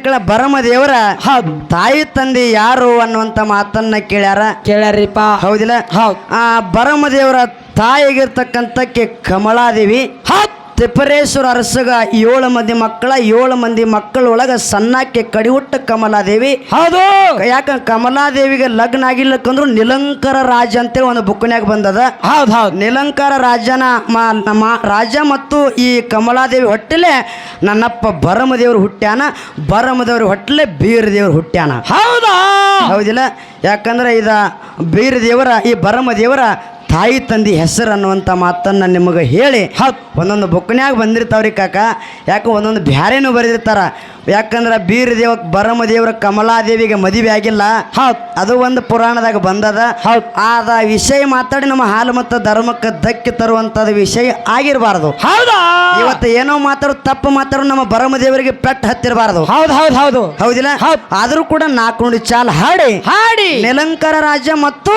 ಕೇಳ ಬರಮ ದೇವರ ತಾಯಿ ತಂದೆ ಯಾರು ಅನ್ನುವಂತ ಮಾತನ್ನ ಕೇಳ್ಯಾರ? ಕೇಳ್ಯಾರಿಪ್ಪ. ಹೌದಿಲ್ಲ? ಹೌದು. ಆ ಬರಮ ದೇವರ ತಾಯಿಗಿರ್ತಕ್ಕಂಥಕ್ಕೆ ಕಮಲಾದೇವಿ ಹೌದು. ತಿಪ್ಪರೇಶ್ವರ ಅರಸಗ ಏಳು ಮಂದಿ ಮಕ್ಕಳ ಏಳು ಮಂದಿ ಮಕ್ಕಳೊಳಗ ಸಣ್ಣಕ್ಕೆ ಕಡಿವುಟ್ಟ ಕಮಲಾದೇವಿ. ಹೌದು. ಯಾಕ ಕಮಲಾದೇವಿಗೆ ಲಗ್ನ ಆಗಿಲ್ಲಕ್ಕಂದ್ರು ನಿಲಂಕರ ರಾಜ ಅಂತೇಳಿ ಒಂದು ಬುಕ್ನ್ಯಾಗ ಬಂದದ. ಹೌದು ಹೌದು. ನಿಲಂಕಾರ ರಾಜನ ಮ- ನಮ್ಮ ರಾಜ ಮತ್ತು ಈ ಕಮಲಾದೇವಿ ಹೊಟ್ಟಲೆ ನನ್ನಪ್ಪ ಬರಮದೇವ್ರು ಹುಟ್ಟ್ಯಾನ ಬರಮದೇವ್ರ ಹೊಟ್ಟಲೆ ಬೀರದೇವ್ರು ಹುಟ್ಟ್ಯಾನ. ಹೌದಾ? ಹೌದಿಲ್ಲ? ಯಾಕಂದ್ರೆ ಇದ ಬೀರದೇವರ ಈ ಬರಮದೇವರ ತಾಯಿ ತಂದೆ ಹೆಸರು ಅನ್ನುವಂಥ ಮಾತನ್ನು ನಿಮಗೆ ಹೇಳಿ ಹೌದು. ಒಂದೊಂದು ಬುಕ್ನ್ಯಾಗ ಬಂದಿರ್ತಾವ್ರಿ ಕಾಕ. ಯಾಕೆ ಒಂದೊಂದು ಬ್ಯಾರೇನು ಬರೆದಿರ್ತಾರ. ಯಾಕಂದ್ರೆ ಬೀರದೇವ ಬರಮದೇವರ ಕಮಲಾದೇವಿಗೆ ಮದುವೆ ಆಗಿಲ್ಲ. ಹೌದು. ಅದು ಒಂದು ಪುರಾಣದಾಗ ಬಂದದ. ಹೌದು. ಆದ ವಿಷಯ ಮಾತಾಡಿ ನಮ್ಮ ಹಾಲು ಮತ್ತು ಧರ್ಮಕ್ಕೆ ಧಕ್ಕೆ ತರುವಂಥದ್ದು ವಿಷಯ ಆಗಿರಬಾರದು. ಹೌದಾ? ಇವತ್ತು ಏನೋ ಮಾತಾಡೋ ತಪ್ಪು ಮಾತಾಡೋ ನಮ್ಮ ಬರಮದೇವರಿಗೆ ಪೆಟ್ಟು ಹತ್ತಿರಬಾರ್ದು. ಹೌದು ಹೌದು ಹೌದು. ಹೌದಿಲ್ಲ? ಹೌದು. ಆದರೂ ಕೂಡ ನಾಲ್ಕು ನುಡಿ ಚಾಲ್ ಹಾಡಿ. ಹಾಡಿ. ನಿಲಂಕರ ರಾಜ್ಯ ಮತ್ತು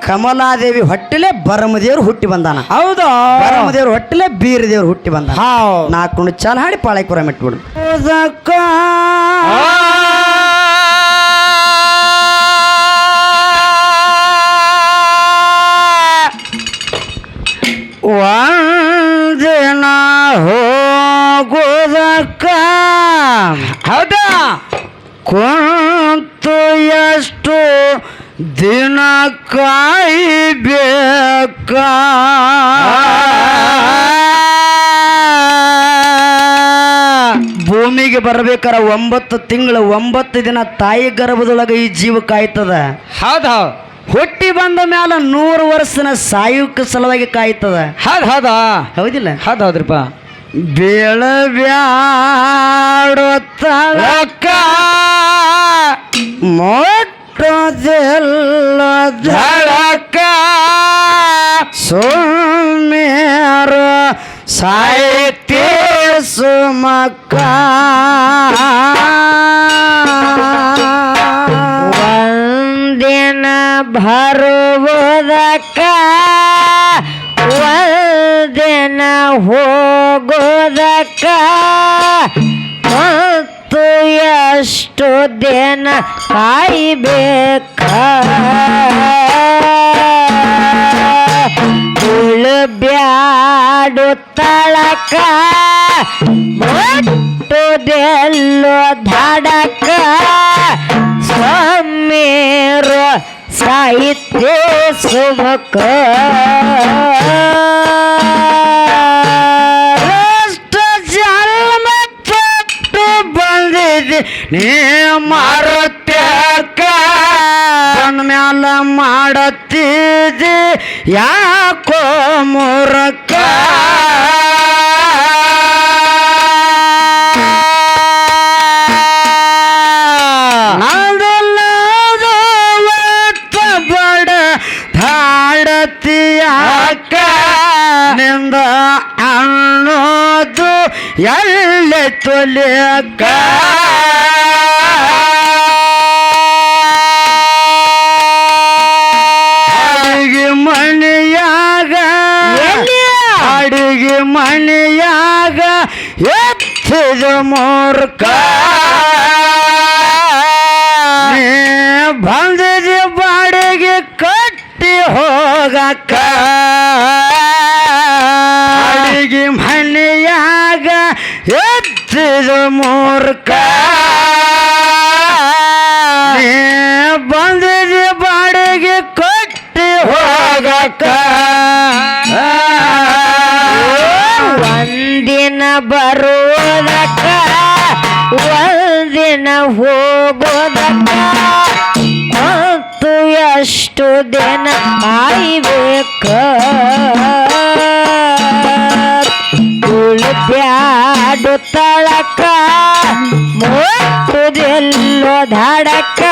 ಕಮಲಾದೇವಿ ಹೊಟ್ಟೆಲೆ ಬರಮದೇವ್ರು ಹುಟ್ಟಿ ಬಂದಾನ. ಹೌದಾ? ಬರಮದೇವ್ರ ಹೊಟ್ಟೆಲೆ ಬೀರದೇವ್ರು ಹುಟ್ಟಿ ಬಂದಾನ. ಹೌದು ನಾಲ್ಕು ನುಡಿ ಚಾಲ್ ಹಾಡಿ ಪಾಳೈಪುರ ಮೆಟ್ಬಿಡು ಒಂದಿನ ಹೋಗೋದಕ್ಕ. ಹೌದಾ? ಕುಂತು ಎಷ್ಟು ದಿನ ಕಾಯಬೇಕ? ಭೂಮಿಗೆ ಬರಬೇಕಾರ ಒಂಬತ್ತು ತಿಂಗಳು ಒಂಬತ್ತು ದಿನ ತಾಯಿ ಗರ್ಭದೊಳಗೆ ಈ ಜೀವ ಕಾಯ್ತದ? ಹೌದು ಹೌದು. ಹುಟ್ಟಿ ಬಂದ ಮ್ಯಾಲ ನೂರು ವರ್ಷನ ಸಾಯುಕ ಸಲುವಾಗಿ ಕಾಯ್ತದ? ಹೌದು ಹೌದಾ. ಹೌದಿಲ್ಲ? ಹೌದು ಹೌದ್ರಿಪ್ಪ. ಬೀಳಬ್ಯಾಡೋ ತಳಕ ಮೊಟ್ಟದೆಲ್ಲ ಧಳಕ ಸೋಮ್ಯಾರ ಸಾಹಿತ್ಯ ಸುಮಕ ಒಂದಿನ ಬರುವುದಕ್ಕ ಒಂದಿನ ಹೋಗೋದಕ್ಕ ಮತ್ತು ಎಷ್ಟು ದಿನ ಕಾಯ್ಬೇಕ ಬ್ಯಾಡು ತಳಕ ಒಟ್ಟು ದೆಲ್ಲೋ ಧಡಕ. ಸ್ವಾಮಿರು ಸಾಹಿತ್ಯ ಸುಮಕ. ನೀ ಮಾರುತ್ಯಾಕ? ಮ್ಯಾಲ ಮಾಡತ್ತಿದೆ? ಯಾಕೋ ಮೂರಕ್ಕ ಅಕ್ಕ ಅನ್ನೋದು ಎಲ್ಲಿ ತೊಲಿಯಕ್ಕ ಎತ್ತಿದ ಮೂರ್ಖ ನೀ ಬಂದಿದ ಬಾಡಿಗೆ ಕಟ್ಟಿ ಹೋಗಕ್ಕ ಅಡಿಗೆ ಮನೆಯಾಗ ಎತ್ತಿದ ಮೂರ್ಖ ಒಂದಿನ ಬರುವುದಕ್ಕ ಒಂದಿನ ಹೋಗೋದಕ್ಕ ಮತ್ತು ಎಷ್ಟು ದಿನ ಕಾಯ್ಬೇಕ ಬ್ಯಾಡು ತಳಕ, ಮುಟ್ಟುದೆಲ್ಲೋ ಧಡಕ,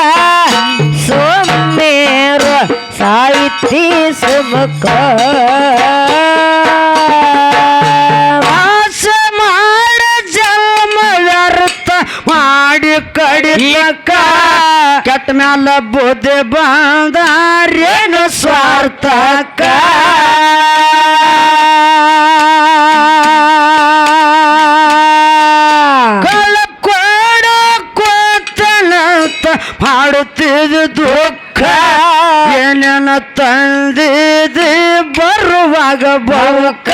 ಸೊಮ್ಮೇರು ಸಾಹಿತಿ ಸುಮುಖ ಕಡಿಲಕ್ಕ ಕೆಟ್ಟ ಮ್ಯಾಲ ಬುದ್ಧಿ ಬಂದಾರೇನು ಸ್ವಾರ್ಥಕ್ಕ? ಮಾಡುತ್ತಿದ್ದು ದುಃಖ. ಏನೇನ ತಂದಿದೆ ಬರುವಾಗ ಬೌಕ.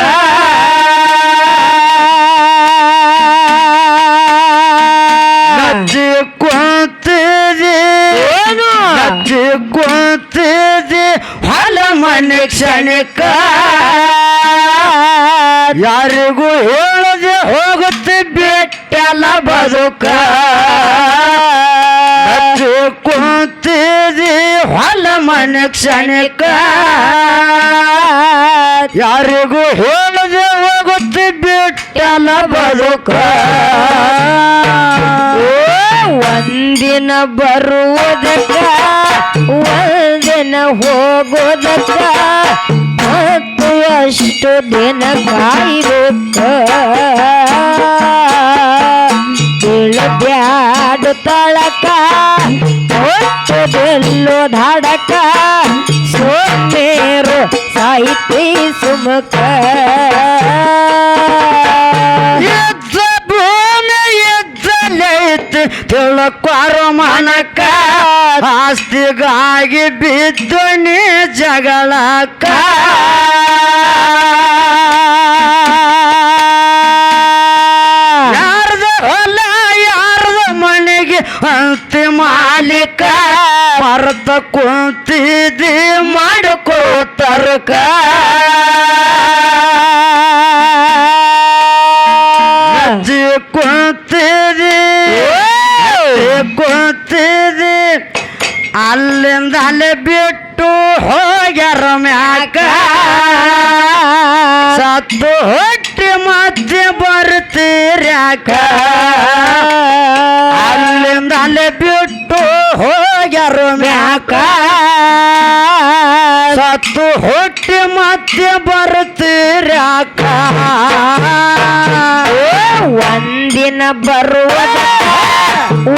ನಜ್ಜಿ ಕುಂತಿದೆ ನಜ್ಜಿ ಕುಂತಿದೆ ಹೊಲ ಮನೆ ಕ್ಷಣಿಕ ಯಾರಿಗೂ ಹೇಳದೆ ಹೋಗುತ್ತೆ ಬೆಟ್ಟಲ ಬದುಕ ನಜ್ಜಿ ಕುಂತಿದೆ ಹೊಲ ಮನೆ ಕ್ಷಣಿಕ ಯಾರಿಗೂ ಹೇಳದೆ ಬೆಟ್ಟಲ ಬದುಕ ಒಂದಿನ ಬರುವುದಕ್ಕ, ಒಂದಿನ ಹೋಗೋದಕ್ಕ, ಮತ್ತು ಅಷ್ಟು ದಿನ ಕಾಯಿರುತ್ತ ಇಳಬ್ಯಾಡು ತಳಕ ಒಟ್ಟು ಬೆಲ್ಲು ಧಾಡಕ, ಸೋಮೇರು ಸಾಹಿತಿ ಸುಮಕ ತಿಳ್ಕೊರ ಮನಕ ಆಸ್ತಿಗಾಗಿ ಬಿದ್ದು ನೀ ಜಗಳಕ್ಕ. ಯಾರ್ದ ಹೊಲ, ಯಾರ್ದ ಮನೆಗೆ ಅಂತಿ ಮಾಲೀಕ. ಮರ್ತ ಕುಂತಿದ್ದಿ ಮಾಡಿಕೋತರ್ಕ ಅಜ್ಜಿ ಅಲ್ಲಿಂದ ಅಲ್ಲಿ ಬಿಟ್ಟು ಹೋಗ್ಯಾರ ಮ್ಯಾಕ ಸತ್ತು ಹೊಟ್ಟಿ ಮತ್ತೆ ಬರ್ತೀರ್ಯಾಕ ಅಲ್ಲಿಂದ ಅಲ್ಲಿ ಬಿಟ್ಟು ಹೋಗ್ಯಾರ ಮ್ಯಾಕ ಸತ್ತು ಹೊಟ್ಟಿ ಮತ್ತೆ ಬರ್ತೀರ್ಯಾಕ ಒಂದಿನ ಬರುವುದಕ್ಕ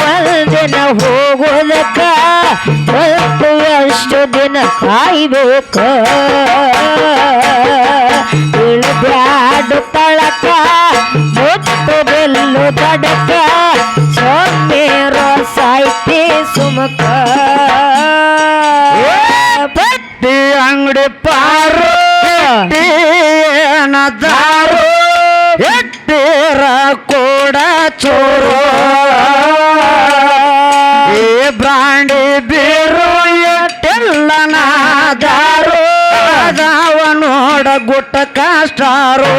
ಒಂದಿನ ಹೋಗೋದಕ್ಕ ಸ್ವಲ್ಪ ಎಷ್ಟು ದಿನ ಕಾಯ್ಬೇಕ. ಇಳಿಬ್ಯಾಡು ತಳಕ ಮುತ್ತು ಬೆಲ್ಲು ತಡಕ ಸೊಮ್ಮೇರೋ ಸಾಯ್ತಿ ಸುಮಕ. ನೋಡ ಗುಟ್ಟ ಕಷ್ಟಾರು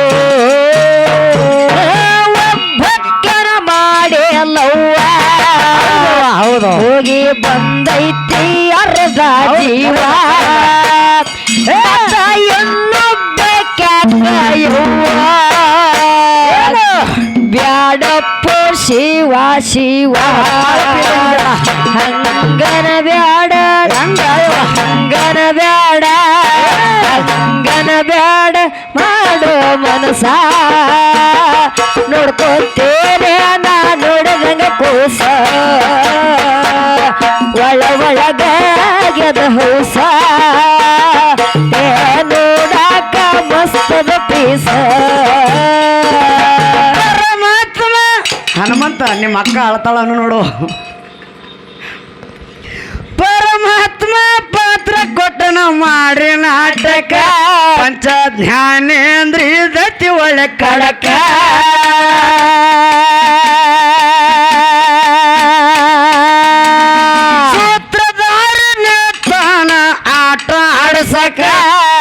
ಒಬ್ಬಕ್ಕನ ಮಾಡಿ ಅಲ್ಲವ್ವ. ಹೌದು ಹೋಗಿ ಬಂದೈತಿ ಅರ್ಧ ಜೀವ? ಬ್ಯಾಡಪ್ಪ ಶಿವ ಶಿವ. ಹಂಗನ ಬ್ಯಾಡ. ಹಂಗನ ಬ್ಯಾಡ. ಹಂಗನ ಮನಸ. ನೋಡ್ಕೊತೇನೆ ನಾ ನೋಡಿದಂಗ ಕೂಸ. ಒಳ ಒಳಗಾಗ್ಯದ ಹೂಸ. ನೋಡಾಕ ಮಸ್ತದ ಪೀಸ. ಪರಮಾತ್ಮ! ಹನುಮಂತ ನಿಮ್ಮ ಅಕ್ಕ ಅಳ್ತಾಳನ್ನು ನೋಡು. ಪರಮಾತ್ಮ ಪಾತ್ರ ಕೊಟ್ಟನ ಮಾಡ್ರಿ ನಾಟಕ. ಪಂಚ ಜ್ಞಾನೇಂದ್ರಿ ದತಿ ಒಳ್ಳೆ ಕಡಕ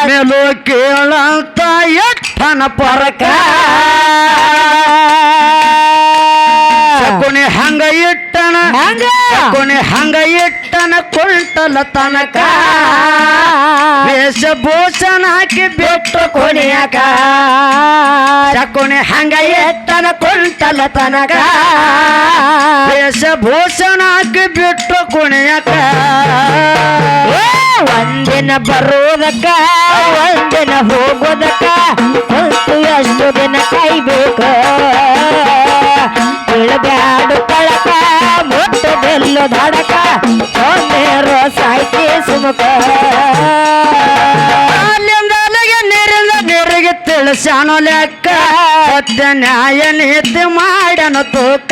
ಮೇಲು ಕೇಳಂತ ಎಟ್ಟನ ಪರಕ. ಶಕುನಿ ಹಂಗ ಇಟ್ಟನ ಹಂಗ? ಶಕುನಿ ಹಂಗ ಇಟ್ಟನ ಕುಂಟಲ ತನಕ ವೇಷಭೂಷಣ ಹಾಕಿ ಬಿಟ್ಟು ಕೊನೆಯಕ ಶಕುನಿ ಹಂಗ ಇಟ್ಟನ ಕುಂಟಲ ತನಕ ವೇಷಭೂಷಣ ಹಾಕಿ ಬಿಟ್ಟು ಕೊನೆಯಕ ಏ, ಒಂದಿನ ಬರೋದಕ್ಕ ಒಂದಿನ ಹೋಗೋದಕ್ಕ ಹೊತ್ತು ಎಷ್ಟು ದಿನ ಕಾಯ್ಬೇಕ ಮೂಲಕ ಸತ್ಯ ನ್ಯಾಯ ನೀತಿ ಮಾಡನ ತೂಕ.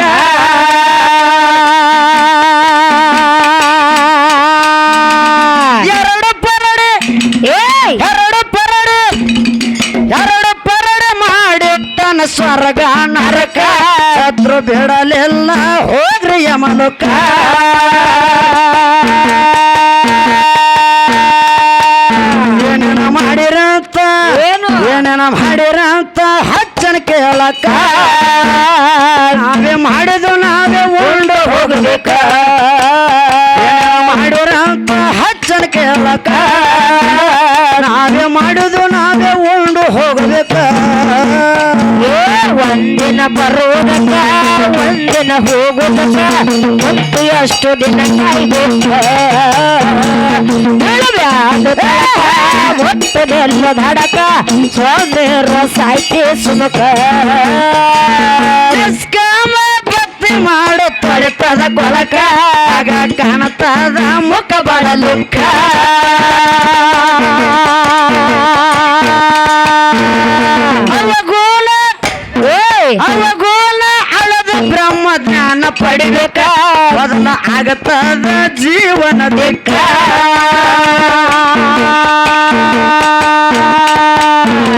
ಎರಡು ಪರಡೆ ಎರಡು ಪರಡೆ ಎರಡು ಪರಡೆ ಮಾಡಿಟ್ಟನ ಸ್ವರ್ಗ ನರಕ. ಶತ್ರು ಬಿಡಲಿಲ್ಲ ಹೋದ್ರಿ ಯಮನುಕ ಏನು? ಏನೇನ ಮಾಡಿರಂತ ಹಚ್ಚನ ಕೇಳಕ ನಾವೇ ಮಾಡಿದು ನಾವೇ ಉಂಡು ಹೋಗ್ಬೇಕ. ಏನೇನ ಮಾಡಿರಂತ ಹಚ್ಚನ ಕೇಳಕ ನಾವೇ ಮಾಡುದು ನಾವೇ ಉಂಡು ಹೋಗ್ಬೇಕ. ಒಂದಿನ ಬರುವುದಕ್ಕ ಒಂದಿನ ಹೋಗೋದಕ್ಕ ಮತ್ತು ಎಷ್ಟು ದಿನ ಕಾಯ್ಬೇಕ. ಒಟ್ಟದೆಲ್ಲ ಧಡಕ ಸೋಮೇರ ಸಾಯ್ತಿ ಸುಮಕ ಮಾಡು ತೊಳಿತದ ಕೊಲಕ ಆಗ ಕಾಣತದ ಮುಖ ಬಡಲುಕ್ಕ ಮೊದಲ ಆಗತ್ತದ ಜೀವನ ದಿಕ್ಕ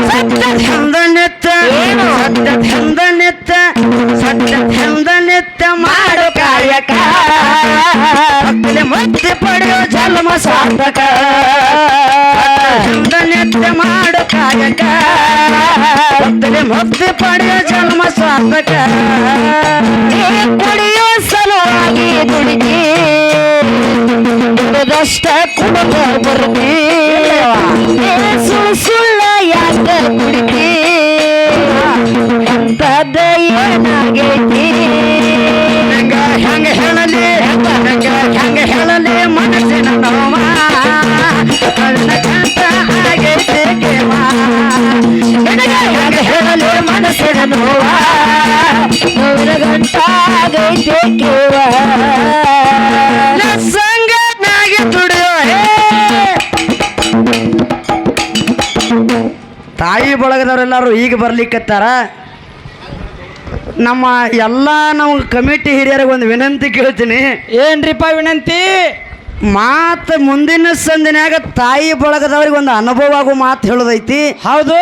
ಸತ್ಯದ ಹಿಂದ ಏನು? ಸತ್ಯದ ಹಿಂದ ನಿತ್ಯ ಸತ್ಯದ ಹಿಂದ ಮಾಡು ಮುಕ್ತಿ ಪಡೆಯೋ ಜನ್ಮ ಸಾರ್ಥಕ. ಹಿಂದ ನಿತ್ಯ ಮಾಡು ಕಾಯಕ. ಭಕ್ತಿಲಿ ಮುಕ್ತಿ ಪಡೆಯೋ ಜನ್ಮ ಸಾರ್ಥಕ. ಪಡೆಯೋ ಸಲುವಾಗಿ ದುಡಿದಿ ದುಡಿದಷ್ಟ ಕುಡುಕ ಬರ್ತಿ ಸುಳ್ಳು ಯಾಕ ಕುಡಿತಿ. ಎಂತದ ಏನಾಗೈತಿ. ಹೆಂಗ ಹೆಂಗ ಹೇಳಲಿ, ಹೆಂಗ ಹೆಂಗ ಹೇಳಲಿ. ದುಡಿಯೋ ತಾಯಿ ಬಳಗದವರೆಲ್ಲರೂ ಈಗ ಬರ್ಲಿಕ್ಕತ್ತಾರ? ನಮ್ಮ ಎಲ್ಲ ನಾವು ಕಮಿಟಿ ಹಿರಿಯರಿಗೆ ಒಂದು ವಿನಂತಿ ಕೇಳ್ತೀನಿ. ಏನ್ರಿಪ್ಪ ವಿನಂತಿ? ಮಾತು ಮುಂದಿನ ಸಂದಿನಾಗ ತಾಯಿ ಬಳಗದವ್ರಿಗೆ ಒಂದು ಅನುಭವ ಆಗೋ ಮಾತು ಹೇಳೋದೈತಿ. ಹೌದು.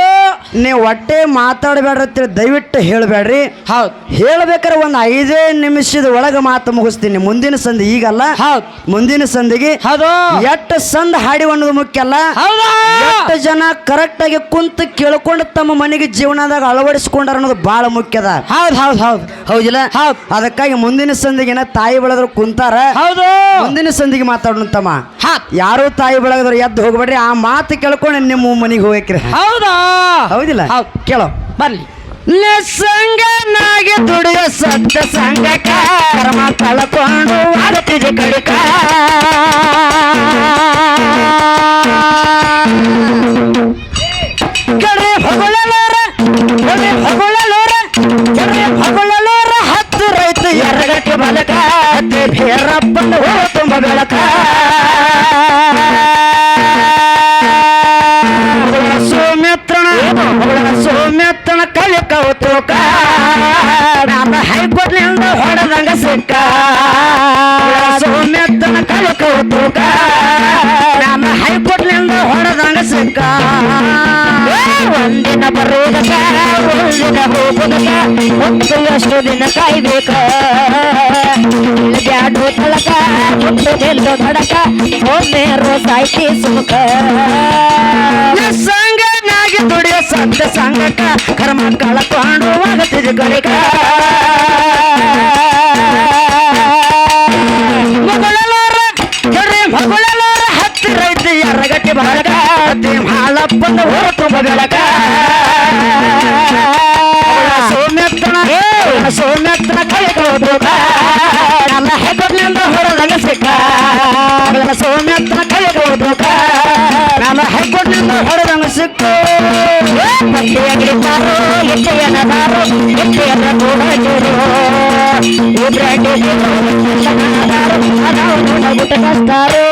ನೀವು ಹೊಟ್ಟೆ ಮಾತಾಡಬೇಡ್ರಿ ಅಂತೇಳಿ ದಯವಿಟ್ಟು ಹೇಳಬೇಡ್ರಿ. ಹೌದು. ಹೇಳ್ಬೇಕಾರೆ ಒಂದು ಐದೇ ನಿಮಿಷದ ಒಳಗೆ ಮಾತು ಮುಗಿಸ್ತೀನಿ. ಮುಂದಿನ ಸಂಧಿ ಈಗಲ್ಲ. ಹೌದು. ಮುಂದಿನ ಸಂಧಿಗೆ ಹೌದು. ಎಷ್ಟು ಸಂದ ಹಾಡಿ ಅನ್ನೋದು ಮುಖ್ಯ ಅಲ್ಲ. ಹೌದಾ. ಎಷ್ಟು ಜನ ಕರೆಕ್ಟ್ ಆಗಿ ಕುಂತು ಕೇಳ್ಕೊಂಡು ತಮ್ಮ ಮನೆಗೆ ಜೀವನದಾಗ ಅಳವಡಿಸ್ಕೊಂಡಾರ ಅನ್ನೋದು ಬಹಳ ಮುಖ್ಯದ ಹೌದು ಹೌದು ಹೌದು. ಹೌದಿಲ್ಲ? ಹೌದು. ಅದಕ್ಕಾಗಿ ಮುಂದಿನ ಸಂದಿಗೆ ತಾಯಿ ಬಳದ್ರು ಕುಂತಾರ. ಹೌದು. ಮುಂದಿನ ಸಂದಿಗೆ ಮಾತಾಡೋಣ ತಮ್ಮ. ಯಾರು ತಾಯಿ ಬೆಳಗದ್ರು ಎದ್ದು ಹೋಗ್ಬೇಡ್ರಿ ಆ ಮಾತು ಕೇಳ್ಕೊಂಡು ನಿಮ್ಮ ಮನೆಗೆ ಹೋಗ್ರಿ ಹೌದಾ? ಹೌದಿಲ್ಲ? ಹೌದು. ಕೇಳೋ. ಬರ್ಲಿ. ಸಂಗನಾಗಿ ದುಡಿಯ ಸತ್ಯ ಸಂಘಕ ಕರ್ಮ ಕಳ್ಕೊಂಡು ಆಡುತ್ತಿದೆ ಕಡಿಕ. ಕಡೆ ಹೊಗಳ ಕಡೆ ಹೊಗಳಲೋರ ಬರುವುದಕ್ಕ ಒಂದಿನ ಹೋಗುದಕ್ಕ ಮತ್ತು ಎಷ್ಟು ದಿನ ಕಾಯ್ಬೇಕ. ತಳಕ ಒಂದು ನಿಲ್ಲು ನಡಕ ಒಮ್ಮೆ ಸಾಯ್ತಿ ಸುಮಕ ಸಂಗನಾಗಿ ದುಡಿಯೋ ಸತ್ಯ ಸಂಗಕ ಕರ್ಮ ಕಳ್ಕೊಂಡು ಕೆರೆ ಮಗಳಲೋರ ಹತ್ತಿರ ಐತಿ ಎರಗಟ್ಟಿ ಹತ್ತಿ ಹಾಲಪ್ಪನ ಹೊರತು ತುಂಬ ಸೌಮ್ಯತ್ತನ ಕೈ ಕೌದ್ರುಕ ನನ್ನ ಹೆಗ್ಗೊಡ್ಲಿಂದ ಹೊಡೆದಂಗ ಸಿಕ್ಕು ಪಟ್ಟಿಯಾಗಿದ್ದಾರೋ ಎಟ್ಟೆಯನದಾರೋ ಎಟ್ಟೆಯನ್ನ ನೋಡದಿರೋ ಇಬ್ರಾಂಡಿ ಅದಾವು ನೋಡ ಗುಟ್ಟ ಕಸ್ತಾರೋ